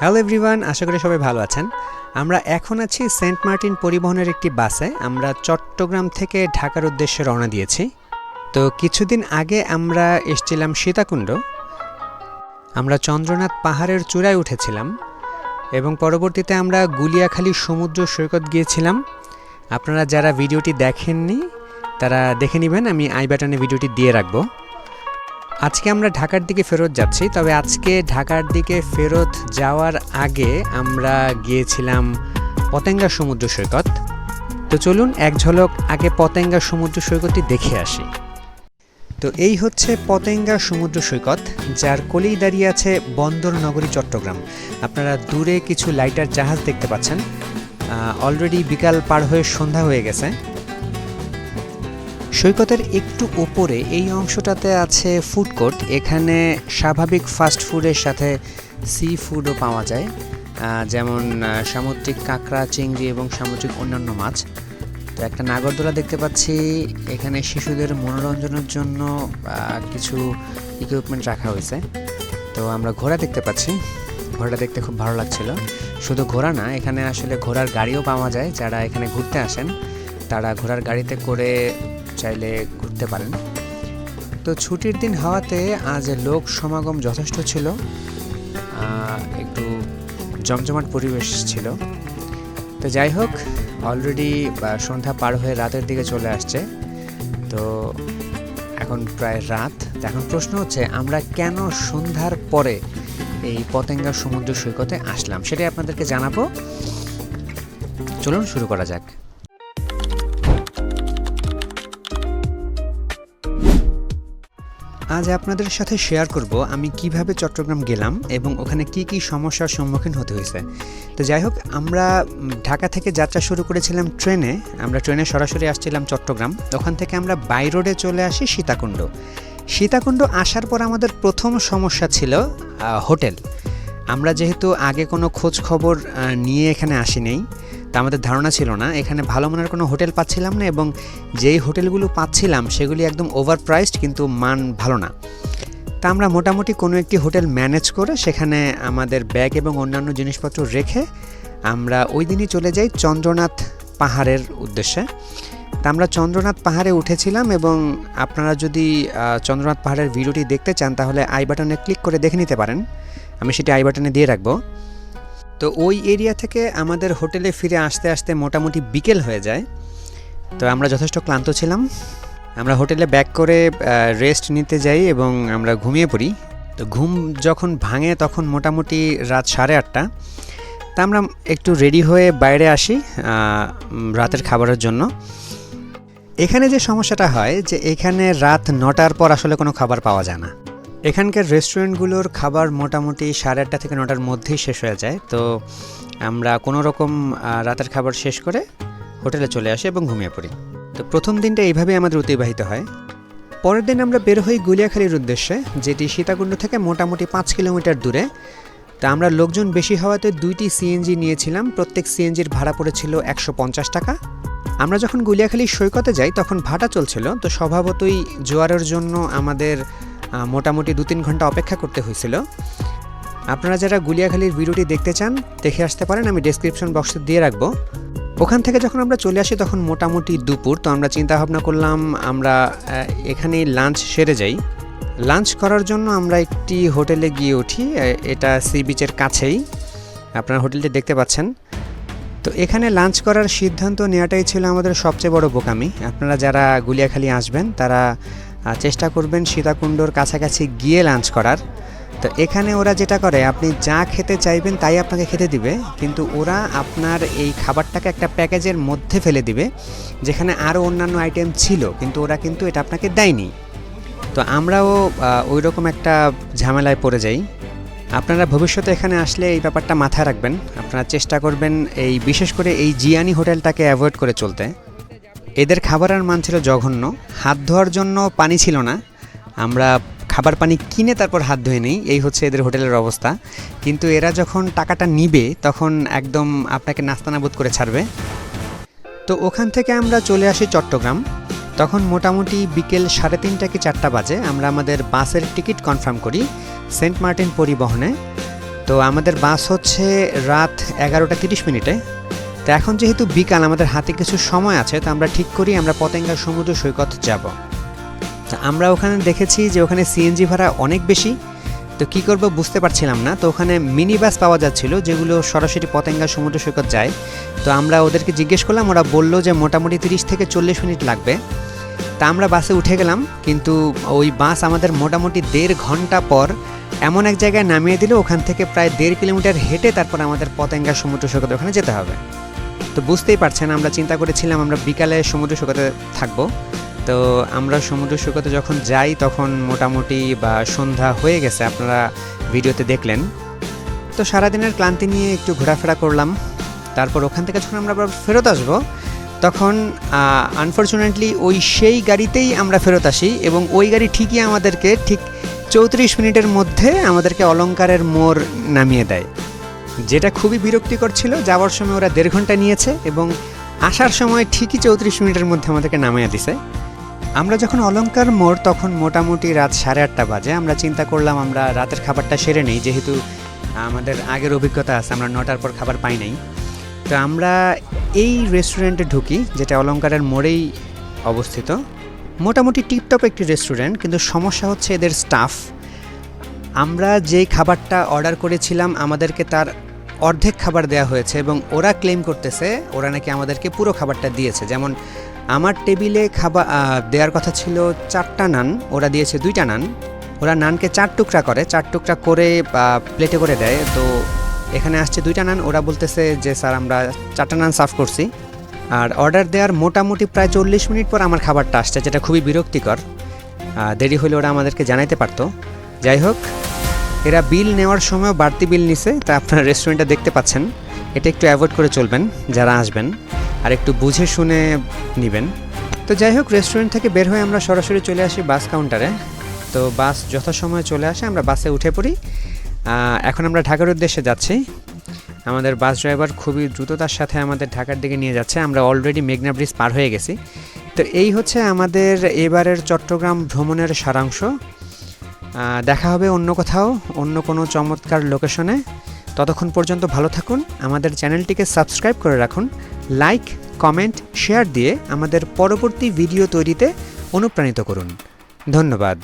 Hello everyone আশা করি সবাই ভালো আছেন। আমরা এখন আছি সেন্ট মার্টিন পরিবহনের একটি বাসে। আমরা চট্টগ্রাম থেকে ঢাকার উদ্দেশ্যে রওনা দিয়েছি। তো কিছুদিন আগে আমরা এসেছিলাম সীতাকুণ্ড। আমরা চন্দ্রনাথ পাহাড়ের চূড়ায় উঠেছিলাম এবং পরবর্তীতে আমরা গুলিয়াখালী সমুদ্র সৈকত গিয়েছিলাম। আপনারা যারা ভিডিওটি দেখেননি, তারা দেখে নেবেন, আমি আই বাটনে ভিডিওটি দিয়ে রাখব। আজকে আমরা ঢাকার দিকে ফেরত যাচ্ছি, তবে আজকে ঢাকার দিকে ফেরত যাওয়ার আগে আমরা গিয়েছিলাম পতেঙ্গা সমুদ্র সৈকত। তো চলুন এক ঝলক আগে পতেঙ্গা সমুদ্র সৈকতটি দেখে আসি। তো এই হচ্ছে পতেঙ্গা সমুদ্র সৈকত, যার কোলেই দাঁড়িয়ে আছে বন্দর নগরী চট্টগ্রাম। আপনারা দূরে কিছু লাইটার জাহাজ দেখতে পাচ্ছেন। অলরেডি বিকাল পার হয়ে সন্ধ্যা হয়ে গেছে। সৈকতের একটু ওপরে এই অংশটাতে আছে ফুড কোর্ট এখানে স্বাভাবিক ফাস্ট ফুডের সাথে সি ফুডও পাওয়া যায়। যেমন সামুদ্রিক কাঁকড়া, চিংড়ি এবং সামুদ্রিক অন্যান্য মাছ। তো একটা নাগরদোলা দেখতে পাচ্ছি। এখানে শিশুদের মনোরঞ্জনের জন্য কিছু ইকুইপমেন্ট রাখা হয়েছে। তো আমরা ঘোড়া দেখতে পাচ্ছি। ঘোড়াটা দেখতে খুব ভালো লাগছিল। শুধু ঘোড়া না, এখানে আসলে ঘোড়ার গাড়িও পাওয়া যায়। যারা এখানে ঘুরতে আসেন, তারা ঘোড়ার গাড়িতে করে চাইলে ঘুরতে পারেন। তো ছুটির দিন হওয়াতে আজ লোক সমাগম যথেষ্ট ছিল। একটু জমজমাট পরিবেশ ছিল। তো যাই হোক অলরেডি সন্ধ্যা পার হয়ে রাতের দিকে চলে আসছে। তো এখন প্রায় রাত। এখন প্রশ্ন হচ্ছে, আমরা কেন সন্ধ্যার পরে এই পতেঙ্গা সমুদ্র সৈকতে আসলাম? সেটাই আপনাদেরকে জানাব। চলুন শুরু করা যাক। আজ আপনাদের সাথে শেয়ার করব আমি কীভাবে চট্টগ্রাম গেলাম এবং ওখানে কি কি সমস্যার সম্মুখীন হতে হয়েছে। তো যাই হোক, আমরা ঢাকা থেকে যাত্রা শুরু করেছিলাম ট্রেনে। আমরা ট্রেনে সরাসরি আসছিলাম চট্টগ্রাম। ওখান থেকে আমরা বাই রোডে চলে আসি সীতাকুণ্ড। সীতাকুণ্ড আসার পর আমাদের প্রথম সমস্যা ছিল হোটেল আমরা যেহেতু আগে কোনো খোঁজ খবর নিয়ে এখানে আসি নেই তা আমাদের ধারণা ছিল না। এখানে ভালো মানের কোনো হোটেল পাচ্ছিলাম না এবং যেই হোটেলগুলো পাচ্ছিলাম সেগুলি একদম ওভার প্রাইসড কিন্তু মান ভালো না। তা আমরা মোটামুটি কোনো একটি হোটেল ম্যানেজ করে সেখানে আমাদের ব্যাগ এবং অন্যান্য জিনিসপত্র রেখে আমরা ওই দিনই চলে যাই চন্দ্রনাথ পাহাড়ের উদ্দেশ্যে। তা আমরা চন্দ্রনাথ পাহাড়ে উঠেছিলাম এবং আপনারা যদি চন্দ্রনাথ পাহাড়ের ভিডিওটি দেখতে চান তাহলে আই বাটনে ক্লিক করে দেখে নিতে পারেন। আমি সেটি আই বাটনে দিয়ে রাখব। তো ওই এরিয়া থেকে আমাদের হোটেলে ফিরে আসতে আসতে মোটামুটি বিকেল হয়ে যায়। তো আমরা যথেষ্ট ক্লান্ত ছিলাম। আমরা হোটেলে ব্যাক করে রেস্ট নিতে যাই এবং আমরা ঘুমিয়ে পড়ি। তো ঘুম যখন ভাঙে তখন মোটামুটি রাত সাড়ে আটটা। তা আমরা একটু রেডি হয়ে বাইরে আসি রাতের খাবারের জন্য। এখানে যে সমস্যাটা হয় যে এখানে রাত নটার পর আসলে কোনো খাবার পাওয়া যায় না। এখানকার রেস্টুরেন্টগুলোর খাবার মোটামুটি সাড়ে আটটা থেকে নটার মধ্যেই শেষ হয়ে যায়। তো আমরা কোনো রকম রাতের খাবার শেষ করে হোটেলে চলে আসি এবং ঘুমিয়ে পড়ি। তো প্রথম দিনটা এইভাবেই আমাদের অতিবাহিত হয়। পরের দিন আমরা বের হই গুলিয়াখালীর উদ্দেশ্যে, যেটি সীতাকুণ্ড থেকে মোটামুটি পাঁচ কিলোমিটার দূরে। তা আমরা লোকজন বেশি হওয়াতে দুইটি সিএনজি নিয়েছিলাম, প্রত্যেক সিএনজির ভাড়া পড়েছিল একশো পঞ্চাশ টাকা। আমরা যখন গুলিয়াখালী সৈকতে যাই, তখন ভাটা চলছিল। তো স্বভাবতই জোয়ারের জন্য আমাদের মোটামুটি দু তিন ঘণ্টা অপেক্ষা করতে হয়েছিল। আপনারা যারা গুলিয়াখালীর ভিডিওটি দেখতে চান, দেখে আসতে পারেন, আমি ডেসক্রিপশন বক্সে দিয়ে রাখব। ওখান থেকে যখন আমরা চলে আসি, তখন মোটামুটি দুপুর, তো আমরা চিন্তা ভাবনা করলাম, আমরা এখানেই লাঞ্চ সেরে যাই। লাঞ্চ করার জন্য আমরা একটি হোটেলে গিয়ে উঠি এটা সি বিচের কাছেই। আপনারা হোটেলটি দেখতে পাচ্ছেন। তো এখানে লাঞ্চ করার সিদ্ধান্ত নেওয়াটাই ছিল আমাদের সবচেয়ে বড় বোকামি। আপনারা যারা গুলিয়াখালী আসবেন, তারা চেষ্টা করবেন সীতাকুণ্ডর কাছাকাছি গিয়ে লাঞ্চ করার। তো এখানে ওরা যেটা করে, আপনি যা খেতে চাইবেন তাই আপনাকে খেতে দিবে, কিন্তু ওরা আপনার এই খাবারটাকে একটা প্যাকেজের মধ্যে ফেলে দিবে, যেখানে আরও অন্যান্য আইটেম ছিল, কিন্তু ওরা কিন্তু এটা আপনাকে দেয়নি। তো আমরাও ওই রকম একটা ঝামেলায় পড়ে যাই। আপনারা ভবিষ্যতে এখানে আসলে এই ব্যাপারটা মাথায় রাখবেন। আপনারা চেষ্টা করবেন এই, বিশেষ করে এই জিয়ানি হোটেলটাকে অ্যাভয়েড করে চলতে। এদের খাবারের মান ছিল জঘন্য। হাত ধোয়ার জন্য পানি ছিল না। আমরা খাবার পানি কিনে তারপর হাত ধুয়ে নিই। এই হচ্ছে এদের হোটেলের অবস্থা। কিন্তু এরা যখন টাকাটা নিবে, তখন একদম আপনাকে নাস্তানাবুদ করে ছাড়বে। তো ওখান থেকে আমরা চলে আসি চট্টগ্রাম। তখন মোটামুটি বিকেল সাড়ে তিনটা কি চারটা বাজে। আমরা আমাদের বাসের টিকিট কনফার্ম করি সেন্ট মার্টিন পরিবহনে। তো আমাদের বাস হচ্ছে রাত এগারোটা তিরিশ মিনিটে। তো এখন যেহেতু বিকাল, আমাদের হাতে কিছু সময় আছে, তো আমরা ঠিক করি আমরা পতেঙ্গা সমুদ্র সৈকত যাব। তো আমরা ওখানে দেখেছি যে ওখানে সিএনজি ভাড়া অনেক বেশি। তো কী করব বুঝতে পারছিলাম না। তো ওখানে মিনি বাস পাওয়া যাচ্ছিল, যেগুলো সরাসরি পতেঙ্গা সমুদ্র সৈকত যায়। তো আমরা ওদেরকে জিজ্ঞেস করলাম, ওরা বলল যে মোটামুটি তিরিশ থেকে চল্লিশ মিনিট লাগবে। তা আমরা বাসে উঠে গেলাম, কিন্তু ওই বাস আমাদের মোটামুটি দেড় ঘণ্টা পর এমন এক জায়গায় নামিয়ে দিল, ওখান থেকে প্রায় দেড় কিলোমিটার হেঁটে তারপর আমাদের পতেঙ্গা সমুদ্র সৈকত ওখানে যেতে হবে। তো বুঝতেই পারছেন, আমরা চিন্তা করেছিলাম আমরা বিকালে সমুদ্র সৈকতে থাকব। তো আমরা সমুদ্র সৈকতে যখন যাই তখন মোটামুটি বা সন্ধ্যা হয়ে গেছে, আপনারা ভিডিওতে দেখলেন। তো সারাদিনের ক্লান্তি নিয়ে একটু ঘোরাফেরা করলাম। তারপর ওখান থেকে যখন আমরা আবার ফেরত আসব, তখন আনফর্চুনেটলি ওই সেই গাড়িতেই আমরা ফেরত আসি এবং ওই গাড়ি ঠিকই আমাদেরকে ঠিক চৌত্রিশ মিনিটের মধ্যে আমাদেরকে অলঙ্কারের মোড় নামিয়ে দেয়। যেটা খুবই বিরক্তিকর ছিল, যাওয়ার সময় ওরা দেড় ঘণ্টা নিয়েছে এবং আসার সময় ঠিকই চৌত্রিশ মিনিটের মধ্যে আমাদেরকে নামিয়ে দিছে। আমরা যখন অলঙ্কার মোড়, তখন মোটামুটি রাত সাড়ে আটটা বাজে। আমরা চিন্তা করলাম, আমরা রাতের খাবারটা সেরে নেই, যেহেতু আমাদের আগের অভিজ্ঞতা আছে, আমরা নটার পর খাবার পাই নাই। তো আমরা এই রেস্টুরেন্টে ঢুকি, যেটা অলঙ্কারের মোড়েই অবস্থিত। মোটামুটি টিপটপ একটি রেস্টুরেন্ট কিন্তু সমস্যা হচ্ছে এদের স্টাফ আমরা যেই খাবারটা অর্ডার করেছিলাম, আমাদেরকে তার অর্ধেক খাবার দেওয়া হয়েছে এবং ওরা ক্লেম করতেছে, ওরা নাকি আমাদেরকে পুরো খাবারটা দিয়েছে। যেমন আমার টেবিলে খাবার দেওয়ার কথা ছিল চারটা নান, ওরা দিয়েছে দুইটা নান। ওরা নানকে চার টুকরা করে, চার টুকরা করে প্লেটে করে দেয়। তো এখানে আসছে দুইটা নান, ওরা বলতেছে যে, স্যার, আমরা চারটা নান সার্ভ করছি। আর অর্ডার দেওয়ার মোটামুটি প্রায় চল্লিশ মিনিট পর আমার খাবারটা আসছে, যেটা খুবই বিরক্তিকর। দেরি হলে ওরা আমাদেরকে জানাইতে পারতো। যাই হোক এরা বিল নেওয়ার সময় বাড়তি বিল নিছে, তা আপনারা রেস্টুরেন্টটা দেখতে পাচ্ছেন। এটা একটু অ্যাভয়েড করে চলবেন, যারা আসবেন, আর একটু বুঝে শুনে নেবেন। তো যাই হোক রেস্টুরেন্ট থেকে বের হয়ে আমরা সরাসরি চলে আসি বাস কাউন্টারে তো বাস যথাসময়ে চলে আসে, আমরা বাসে উঠে পড়ি। এখন আমরা ঢাকার উদ্দেশ্যে যাচ্ছি। আমাদের বাস ড্রাইভার খুবই দ্রুততার সাথে আমাদের ঢাকার দিকে নিয়ে যাচ্ছে। আমরা অলরেডি মেঘনা ব্রিজ পার হয়ে গেছি। তো এই হচ্ছে আমাদের এবারের চট্টগ্রাম ভ্রমণের সারাংশ। দেখা হবে অন্য কোথাও, অন্য কোনো চমৎকার লোকেশনে ততক্ষণ পর্যন্ত ভালো থাকুন, আমাদের চ্যানেলটিকে সাবস্ক্রাইব করে রাখুন লাইক কমেন্ট শেয়ার দিয়ে আমাদের পরবর্তী ভিডিও তৈরিতে অনুপ্রাণিত করুন। ধন্যবাদ।